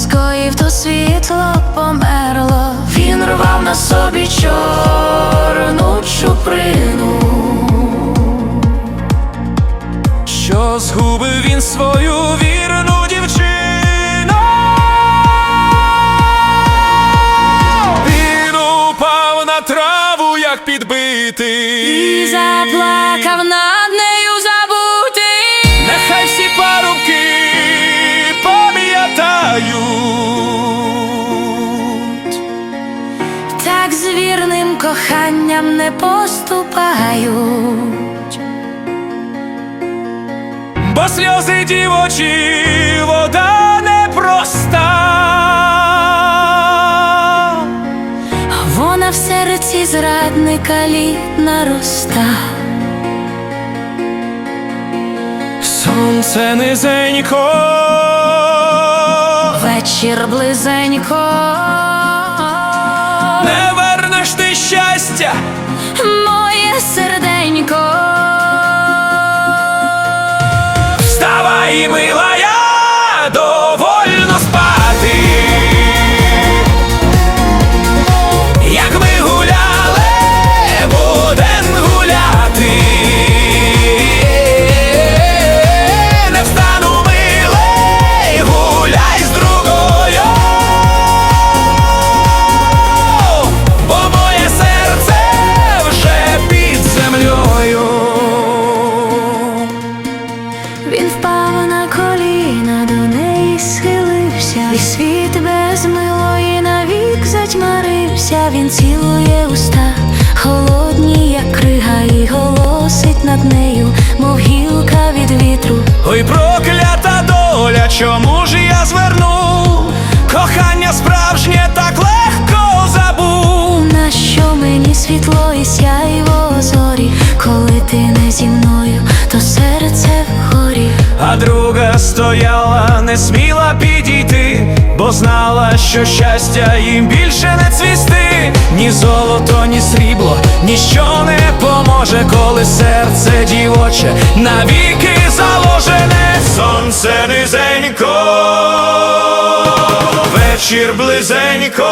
скоїв, то світло померло. Він рвав на собі чорну чуприну. Що згубив він свою вірну дівчину? Він упав на траву, як підбитий. І заплакав над коханням не поступають. бо сльози дівочі вода непроста. Вона в серці зрадника літна роста. Сонце низенько, Вечір близенько. Цілує уста, холодні, як крига, і голосить над нею, мов гілка від вітру. Ой, проклята доля, чому ж ти не зі мною, то серце в горі. А друга стояла, не сміла підійти, бо знала, що щастя їм більше не цвісти. Ні золото, ні срібло, ніщо не поможе, коли серце дівоче навіки заложене. Сонце низенько, вечір близенько.